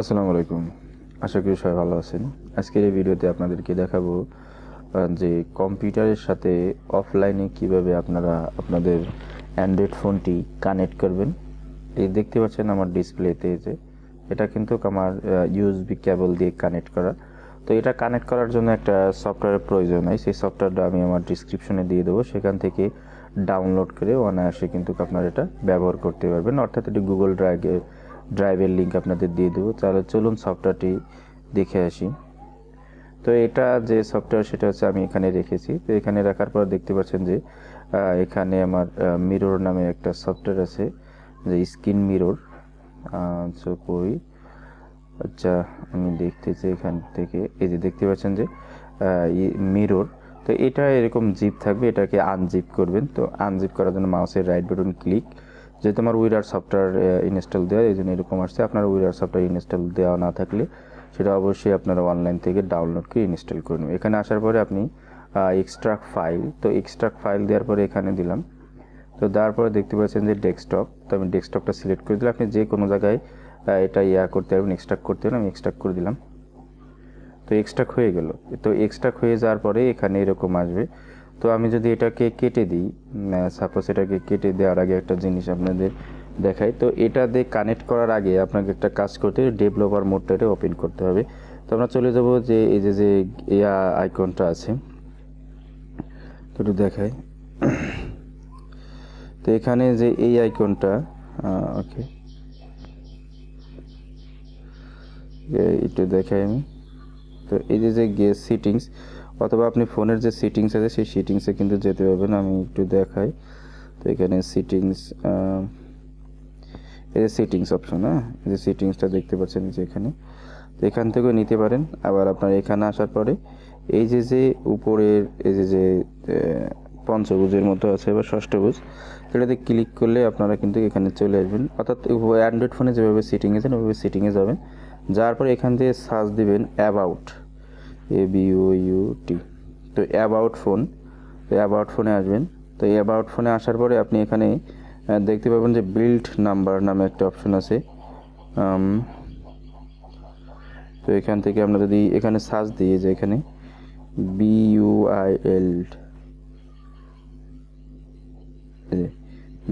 আসসালামু আলাইকুম। আশা করি সবাই ভালো আছেন। আজকের এই ভিডিওতে আপনাদেরকে দেখাবো যে কম্পিউটারের সাথে অফলাইনে কীভাবে আপনারা আপনাদের অ্যান্ড্রয়েড ফোনটি কানেক্ট করবেন। এই দেখতে পাচ্ছেন আমার ডিসপ্লেতে যে এটা কিন্তু আমার ইউএসবি কেবল দিয়ে কানেক্ট করা। তো এটা কানেক্ট করার জন্য একটা সফটওয়্যারের প্রয়োজন হয় সেই সফটওয়্যারটা আমি আমার ডিসক্রিপশনে দিয়ে দেবো। সেখান থেকে ডাউনলোড করে অনায়াসে কিন্তু আপনারা এটা ব্যবহার করতে পারবেন। অর্থাৎ এটি গুগল ড্রাইভে ড্রাইভের লিঙ্ক আপনাদের দিয়ে দেবো। তাহলে চলুন সফটওয়্যারটি দেখে আসি। তো এটা যে সফটওয়্যার সেটা হচ্ছে আমি এখানে রেখেছি। তো এখানে রাখার পর দেখতে পাচ্ছেন যে এখানে আমার মিরর নামে একটা সফটওয়্যার আছে, যে স্ক্রিন মিরর সো করি আচ্ছা আমি দেখতেছি এখান থেকে। এই যে দেখতে পাচ্ছেন যে মিরর তো এটা এরকম জিপ থাকবে, এটাকে আনজিপ করবেন। তো আনজিপ করার জন্য মাউসের রাইট বাটন ক্লিক যেহেতু আমার উইরার সফটওয়্যার ইনস্টল দেওয়া, এই জন্য এরকম আসছে। আপনার উইরার সফটওয়্যার ইনস্টল দেওয়া না থাকলে সেটা অবশ্যই আপনারা অনলাইন থেকে ডাউনলোড করে ইনস্টল করে নেবেন। এখানে আসার পরে আপনি এক্সট্রাক্ট ফাইল তো এক্সট্রাক্ট ফাইল দেওয়ার পরে এখানে দিলাম। তো দেওয়ার পরে দেখতে পাচ্ছেন যে ডেস্কটপ তো আমি ডেস্কটপটা সিলেক্ট করে দিলাম। আপনি যে কোনো জায়গায় এটা ইয়া করতে পারবেন এক্সট্রাক্ট করতে পারবেন আমি এক্সট্রাক্ট করে দিলাম। তো এক্সট্রাক্ট হয়ে গেল। তো এক্সট্রাক্ট হয়ে যাওয়ার পরে এখানে এরকম আসবে। তো আমি যদি এটাকে কেটে দিই সাপোজ এটাকে কেটে দেওয়ার আগে একটা জিনিস আপনাদের দেখাই। তো এটা দিয়ে কানেক্ট করার আগে আপনাকে একটা কাজ করতে ডেভেলপার মোডটা ওপেন করতে হবে। তো আমরা চলে যাব যে এই যে যে ইয়া আইকনটা আছে, তো একটু দেখাই। তো এখানে যে এই আইকনটা ওকে একটু দেখাই আমি। তো এই যে যে গেস সিটিংস অথবা আপনি ফোনের যে সিটিংস আছে, সেই সিটিংসে কিন্তু যেতে পারবেন। আমি একটু দেখাই। তো এখানে সিটিংস এই যে সিটিংস অপশন হ্যাঁ? এই যে সিটিংসটা দেখতে পাচ্ছেন যে এখানে। তো এখান থেকেও নিতে পারেন। আবার আপনার এখানে আসার পরে এই যে যে উপরের, এই যে যে পঞ্চভুজের মতো আছে বা ষষ্ঠভুজ এটাতে ক্লিক করলে আপনারা কিন্তু এখানে চলে আসবেন। অর্থাৎ অ্যান্ড্রয়েড ফোনে যেভাবে সিটিংয়ে যান ওইভাবে সিটিংয়ে যাবেন। যাওয়ার পরে এখান থেকে সার্চ দিবেন about A B O U T তো অ্যাবাউট ফোন তো অ্যাবাউট ফোনে আসবেন। তো অ্যাবাউট ফোনে আসার পরে আপনি এখানে দেখতে পাবেন যে বিল্ড নাম্বার নামে একটা অপশন আছে। তো এখান থেকে আমরা যদি এখানে সার্চ দিই, যে এখানে B U I L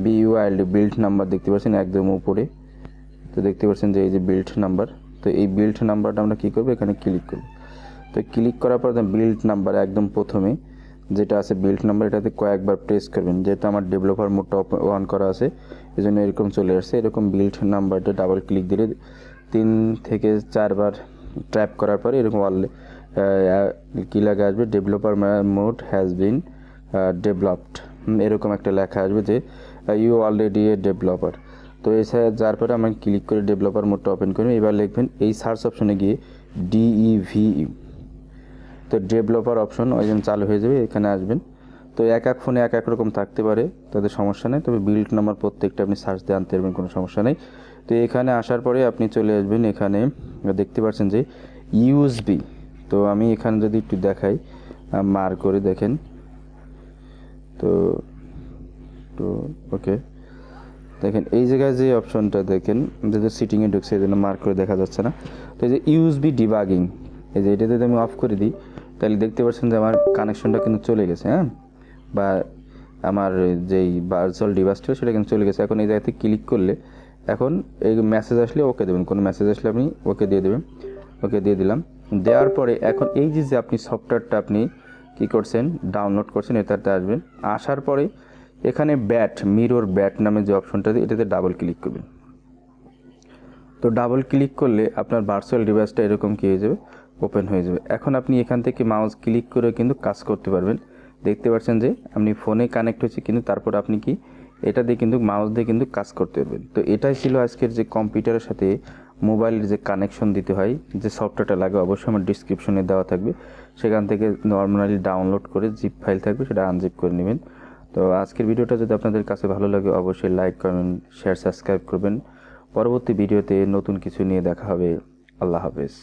B U I L build number দেখতে পাচ্ছেন একদম উপরে। তো দেখতে পাচ্ছেন যে এই যে বিল্ড নাম্বার তো এই বিল্ড নাম্বারটা আমরা কী করব? এখানে ক্লিক করব। তো ক্লিক করার পর বিল্ড নাম্বার একদম প্রথমে যেটা আছে বিল্ড নাম্বার এটাতে কয়েকবার প্রেস করবেন। যেহেতু আমার ডেভেলপার মোডটা অন করা আছে এই জন্য এরকম চলে আসছে। এরকম বিল্ড নাম্বারটা ডাবল ক্লিক দিলে তিন থেকে চারবার ট্র্যাপ করার পরে এরকম অলরে কী লেখা আসবে? Developer mode has been developed এরকম একটা লেখা আসবে যে ইউ অলরেডি এ ডেভেলপার তো এছাড়া যার পরে আমি ক্লিক করে ডেভেলপার মোডটা ওপেন করবেন এবার লিখবেন এই সার্চ অপশনে গিয়ে ডিইভি তো ডেভেলপার অপশন ওই জন্য চালু হয়ে যাবে, এখানে আসবেন। তো এক এক ফোনে এক এক রকম থাকতে পারে, তাদের সমস্যা নেই। তবে বিল্ড নাম্বার প্রত্যেকটা আপনি সার্চ দিয়ে আনতে পারবেন, কোনো সমস্যা নেই। তো এখানে আসার পরে আপনি চলে আসবেন এখানে, দেখতে পাচ্ছেন যে ইউএসবি তো আমি এখানে যদি একটু দেখাই মার করে দেখেন। তো তো, ওকে। দেখেন, এই জায়গায় যে অপশনটা দেখেন যেহেতু সিটিংয়ে ঢুকছে, এই জন্য মার্ক করে দেখা যাচ্ছে না। তো এই যে ইউএসবি ডিবাগিং এই যে এটা যদি আমি অফ করে দিই তাহলে দেখতে পাচ্ছেন যে আমার কানেকশনটা কিন্তু চলে গেছে হ্যাঁ? বা আমার যেই ভার্চুয়াল ডিভাইসটা সেটা কিন্তু চলে গেছে। এখন এই জায়গাতে ক্লিক করলে, এখন এই মেসেজ আসলে ওকে দেবেন। কোনো মেসেজ আসলে আপনি ওকে দিয়ে দেবেন। ওকে দিয়ে দিলাম। দেওয়ার পরে এখন এই যে যে আপনি সফটওয়্যারটা আপনি কী করছেন ডাউনলোড করছেন, এটাতে আসবেন। আসার পরে এখানে ব্যাট মিরর ব্যাট নামে যে অপশনটা এটাতে ডাবল ক্লিক করবেন। তো ডাবল ক্লিক করলে আপনার ভার্চুয়াল ডিভাইসটা এরকম কী হয়ে যাবে? ওপেন হয়ে যাবে। এখন আপনি এখান থেকে মাউস ক্লিক করে কিন্তু কাজ করতে পারবেন। দেখতে পাচ্ছেন যে আপনি ফোনে কানেক্ট হয়েছে কিন্তু তারপর আপনি কি এটা দিয়ে কিন্তু মাউস দিয়ে কিন্তু কাজ করতে পারবেন। তো এটাই ছিল আজকের যে কম্পিউটারের সাথে মোবাইলের যে কানেকশন দিতে হয়, যে সফটওয়্যারটা লাগে অবশ্যই আমার ডিসক্রিপশনে দেওয়া থাকবে। সেখান থেকে নর্মালি ডাউনলোড করে জিপ ফাইল থাকবে, সেটা আনজিপ করে নেবেন। তো আজকের ভিডিওটা যদি আপনাদের কাছে ভালো লাগে, অবশ্যই লাইক করবেন শেয়ার সাবস্ক্রাইব করবেন। পরবর্তী ভিডিওতে নতুন কিছু নিয়ে দেখা হবে। আল্লাহ হাফেজ।